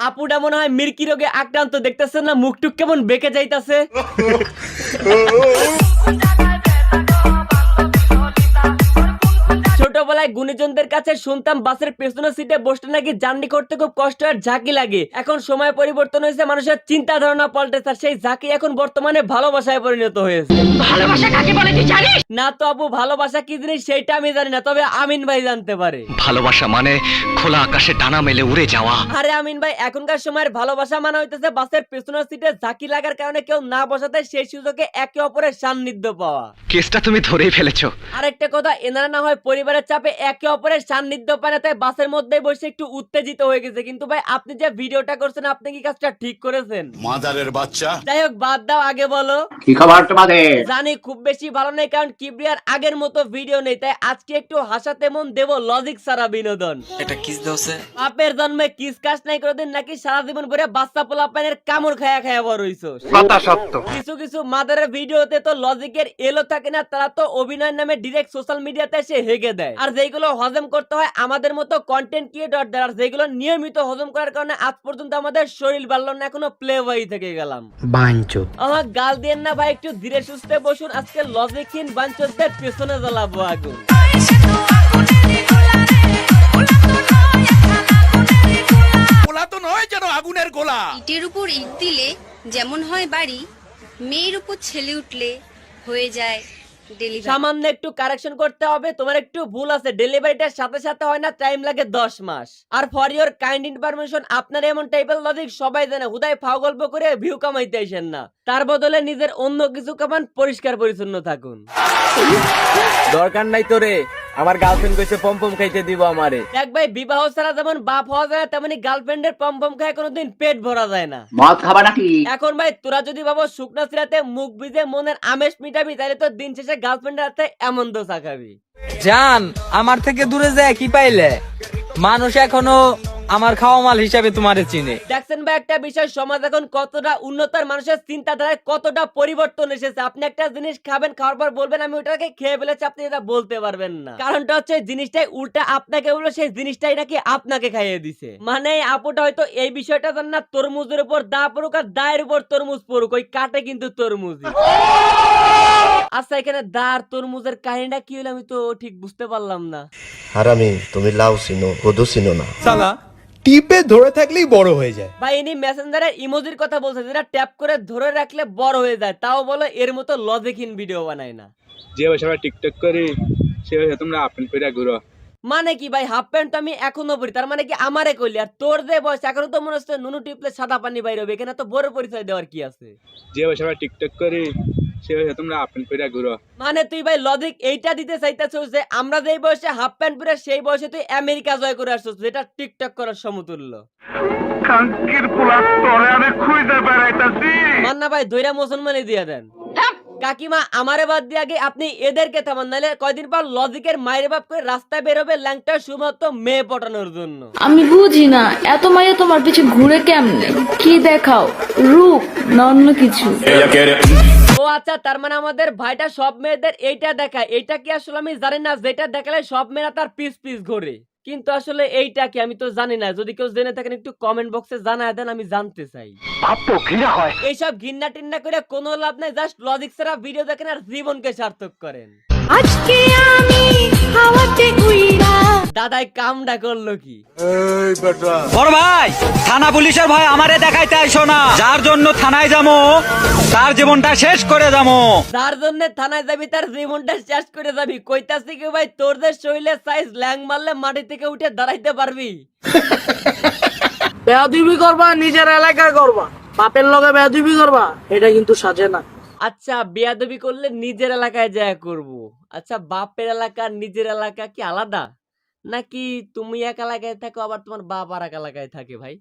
আপুটা মনে হয় মির্কি রোগে আক্রান্ত দেখতেছেন না? মুখটুক কেমন বেঁকে যাইতাছে? ছোটবেলায় গুণীজনদের কাছে শুনতাম বাসের পেছনের সিটে বসতে নাকি জার্নি করতে খুব কষ্ট আর ঝাঁকি লাগে। এখন সময় পরিবর্তন হয়েছে মানুষের চিন্তা ধারণা পাল্টেছে আর সেই ঝাঁকি এখন বর্তমানে ভালোবাসায় পরিণত হয়েছে। না তো আপু ভালোবাসা কি জিনিস সেইটা আমি জানি না তবে আমিন ভাই জানতে পারে। ভালোবাসা মানে খোলা আকাশে ডানা মেলে উড়ে যাওয়া। আরে আমিন ভাই এখনকার সময়ের ভালোবাসা মানা হইতেছে বাসের পেছনের সিটে ঝাঁকি লাগার কারণে কেউ না বসাতে সেই সুযোগে একে অপরের সান্নিধ্য পাওয়া। কেসটা তুমি ধরেই ফেলেছো। আরেকটা কথা এনারা না হয় পরিবারের চাপে একে অপরের সান্নিধ্য পায় না তাই বাসের মধ্যে বসে একটু উত্তেজিত হয়ে গেছে। কিন্তু ভাই আপনি যে ভিডিওটা করছেন আপনি কি কাজটা ঠিক করেছেন? মাদারের বাচ্চা। যাই হোক বাদ দাও আগে বলো। কি খবর তোমাদের? জানি খুব বেশি ভালো নেই কারণ কিবরিয়ার আগের মতো ভিডিও নেই তাই আজকে একটু হাসাতে মন দেব লজিক সারা বিনোদন। এটা কিস দোসে বাপের জন্মে কিস কাজ নাই কোনোদিন নাকি সারা জীবন ভরে বাচ্চা পোলা পানের কামড় খায়া খায়া বড় হইছো? কথা সত্য। কিছু কিছু মাদারের ভিডিওতে তো লজিকের এলো থাকে না তারা তো অভিনয় নামে ডিরেক্ট সোশ্যাল মিডিয়াতে এসে হেগে দেয়। আর যেগুলো হজম করতে হয় আমাদের মতো কন্টেন্ট ক্রিয়েটর দ্বারা যেগুলো নিয়মিত হজম করার কারণে আজ পর্যন্ত আমাদের শরীর বাড়লো না এখনও প্লে হয়ে থেকে গেলাম। বাঞ্চত আমার গাল দিয়েন না ভাই একটু ধীরে সুস্থে বসুন আজকে লজিকহীন বাঞ্চদের পেছনে জ্বালাবো আগুন। গোলা তো নয় যেন আগুনের গোলা। ইটের উপর ইট দিলে যেমন হয় বাড়ি মেয়ের উপর ছেলে উঠলে হয়ে যায় সামান্য একটু কারেকশন করতে হবে। তোমার একটু ভুল আছে। ডেলিভারিটার সাথে সাথে হয় না টাইম লাগে দশ মাস। আর ফর ইয়োর কাইন্ড ইনফরমেশন আপনার এমন টাইপের লজিক সবাই জানে। হুদায় ফাও গল্প করে ভিউ কামাইতে আসেন না। তার বদলে নিজের অন্য কিছু কামান পরিষ্কার পরিচ্ছন্ন থাকুন। দরকার নাই তোরে আমার গার্লফ্রেন্ড কইছে পম পম খাইতে দিব আমারে। দেখ ভাই বিবাহ ছাড়া যেমন বাপ হওয়া যায় তেমনি গার্লফ্রেন্ডের পম পম খায় কোনোদিন পেট ভরা যায় না। মদ খাবা নাকি? এখন ভাই তোরা যদি ভাবো শুকনা সিরাতে মুখ ভিজে মনের আমেশ মিটাবি তাহলে তো দিন শেষে গার্লফ্রেন্ডের হাতে এমন দোষা খাবি। জান আমার থেকে দূরে যায় কি পাইলে? মানুষ এখনও আমার খাওয়া মাল হিসাবে তোমারে চিনে। দেখছেন ভাই একটা বিষয় সমাজ এখন কতটা উন্নতর মানুষের চিন্তাধারায় কতটা পরিবর্তন এসেছে। আপনি একটা জিনিস খাবেন খাওয়ার পর বলবেন আমি ওটাকে খেয়ে ফেলেছি আপনি এটা বলতে পারবেন না। কারণটা হচ্ছে জিনিসটাই উল্টা আপনাকে বলল সেই জিনিসটাই নাকি আপনাকে খাইয়ে দিছে। মানে আপুটা হয়তো এই বিষয়টা জান না তরমুজের উপর দা পড়ুক আর দায়ের উপর তরমুজ পড়ুক ওই কাটে কিন্তু তরমুজ আচ্ছা এখানে দা আর তরমুজের কাহিনীটা কি হলো আমি তো ঠিক বুঝতে পারলাম না। হারামি তুমি লাউ চিনো কদু চিনো না। সালা টিপে ধরে থাকলেই বড় হয়ে যায়। ভাই ইনি মেসেঞ্জারের ইমোজির কথা বলছে যেটা ট্যাপ করে ধরে রাখলে বড় হয়ে যায়। তাও বলো এর মতো লজিকহীন ভিডিও বানায় না। যে ভাই সবাই টিকটক করি সে তোমরা আপেন করে ঘুরো। মানে কি ভাই হাফ প্যান্ট আমি এখনও পরি তার মানে কি আমারে কইলি? আর তোর যে বয়স এখনও তো মনে হচ্ছে নুনু টিপলে সাদা পানি বাইরে হবে এখানে তো বড় পরিচয় দেওয়ার কি আছে? যে সবাই টিকটক করি সে তোমরা আপেন করে ঘুরো। মানে তুই ভাই লজিক এইটা দিতে চাইতেছিস যে আমরা যেই বয়সে হাফ প্যান্ট পরে সেই বয়সে তুই আমেরিকা জয় করে আসছিস যেটা টিকটক করার সমতুল্য। মান্না ভাই দইরা মুসলমানই দিয়ে দেন। কাকিমা আমারে বাদ দিয়ে আগে আপনি এদেরকে থামান নাহলে কয়দিন পর লজিকের মায়ের বাপ করে রাস্তায় বেরোবে ল্যাংটা শুধুমাত্র মেয়ে পটানোর জন্য। আমি বুঝি না এত মাইয়া তোমার পিছে ঘুরে কেমনে? কি দেখাও? রূপ না অন্য কিছু? ও আচ্ছা তার মানে আমাদের ভাইটা সব মেয়েদের এইটা দেখায়। এটা কি আসলে আমি জানি না যেটা দেখালে সব মেয়েরা তার পিস পিস ঘোরে। কিন্তু আসলে এইটা কি আমি তো জানি না। যদি কেউ জেনে থাকেন একটু কমেন্ট বক্সে জানায় দেন আমি জানতে চাই। হয়। এইসব ঘিন্না টিন্না করে কোনো লাভ নাই জাস্ট লজিক ছাড়া ভিডিও দেখেন আর জীবনকে সার্থক করেন। আজকে দাদাই কামডা করল কি? বড় ভাই থানা পুলিশের ভয় আমারে দেখাইতে আইসো না। যার জন্য থানায় যাব তার জীবনটা শেষ করে যাব যার জন্য থানায় যাবি তার জীবনটা শেষ করে যাবি। কইতাছি কি ভাই তোরদের শরীরের সাইজ ল্যাং মারলে মাটি থেকে উঠে দাঁড়াইতে পারবি? বেয়াদুবি করবা নিজের এলাকায় করবা। বাপের লগে বেয়াদুবি করবা এটা কিন্তু সাজে না। আচ্ছা বেয়াদবি করলে নিজের এলাকায় যায় করব। আচ্ছা বাপের এলাকা নিজের এলাকা কি আলাদা? নাকি তুমি একা এলাকায় থাকো আবার তোমার বাবার একা লাগাই এলাকায় থাকে ভাই?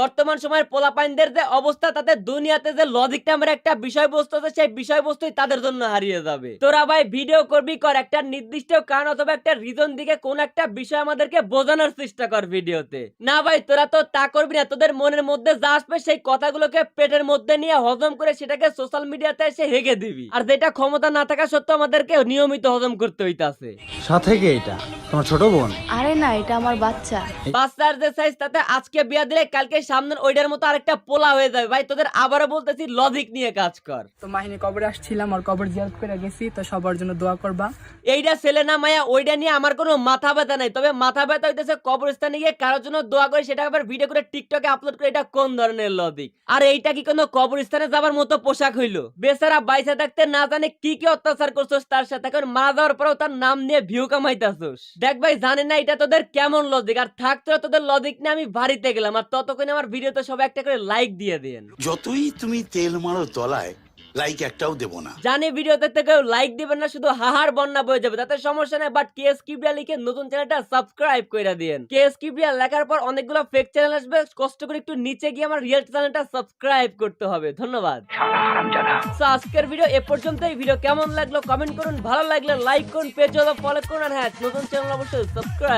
বর্তমান সময়ের পোলাপাইনদের যে অবস্থা তাতে দুনিয়াতে যে লজিক নামের একটা বিষয়বস্তু আছে সেই বিষয়বস্তুই তাদের জন্য হারিয়ে যাবে। তোরা ভাই ভিডিও করবি কর একটা নির্দিষ্ট কারণ অথবা একটা রিজন দিকে কোন একটা বিষয় আমাদেরকে বোঝানোর চেষ্টা কর ভিডিওতে না ভাই তোরা তো তা করবি না তোদের মনের মধ্যে যা আসবে সেই কথাগুলোকে পেটের মধ্যে নিয়ে হজম করে সেটাকে সোশ্যাল মিডিয়াতে এসে হেগে দিবি। আর যেটা ক্ষমতা না থাকা সত্ত্বেও আমাদেরকে নিয়মিত হজম করতে হইতাছে। সাথে কে এটা? তোমার ছোট বোন? আরে না এটা আমার বাচ্চা। বাচ্চার যে সাইজ তাতে আজকে বিয়া দিলে কালকে সামনের ওইটার মতো আরেকটা পোলা হয়ে যাবে। ভাই তোদের আবারও বলতেছি লজিক নিয়ে কাজ কর। তো মাহিনী কবরে আসছিলাম আর কবর জিয়ারত করে গেছি তো সবার জন্য দোয়া করবা। এইটা ছেলে না মায়া ওইটা নিয়ে আমার কোনো মাথা ব্যথা নাই। তবে মাথা ব্যথা হইতেছে কবরস্থানে গিয়ে কারোর জন্য দোয়া করে সেটা আবার ভিডিও করে টিকটকে আপলোড করে এটা কোন ধরনের লজিক আর এইটা কি কোনো কবরস্থানে যাবার মতো পোশাক হইল? বেচারা বাইসা থাকতে না জানে কি কি অত্যাচার করছোস তার সাথে এখন মারা যাওয়ার পরেও তার নাম নিয়ে ভিউ কামাইতাছোস। দেখ ভাই জানে না এটা তোদের কেমন লজিক আর থাকতো তোদের লজিক নিয়ে আমি বাড়িতে গেলাম আর ততক্ষণে আমার ভিডিওতে সবাই একটা করে লাইক দিয়ে দেন যতই তুমি তেল মারো তলায় লাইক একটাও দেবো না। জানি ভিডিওতে তো কেউ লাইক দিবেন না শুধু হাহার বন্যা বয়ে যাবে তাতে সমস্যা নেই বাট কেএস কিবরিয়া লিখে নতুন চ্যানেলটা সাবস্ক্রাইব করে দিয়েন। কেএস কিবরিয়া লেখার পর অনেকগুলো ফেক চ্যানেল আসবে কষ্ট করে একটু নিচে গিয়ে আমার রিয়েল চ্যানেলটা সাবস্ক্রাইব করতে হবে। ধন্যবাদ। So, আজকের ভিডিও এ পর্যন্তই। ভিডিও কেমন লাগল? কমেন্ট করুন। ভালো লাগলে লাইক করুন পেজ ফলো করুন আর হ্যাঁ নতুন চ্যানেল অবশ্যই সাবস্ক্রাইব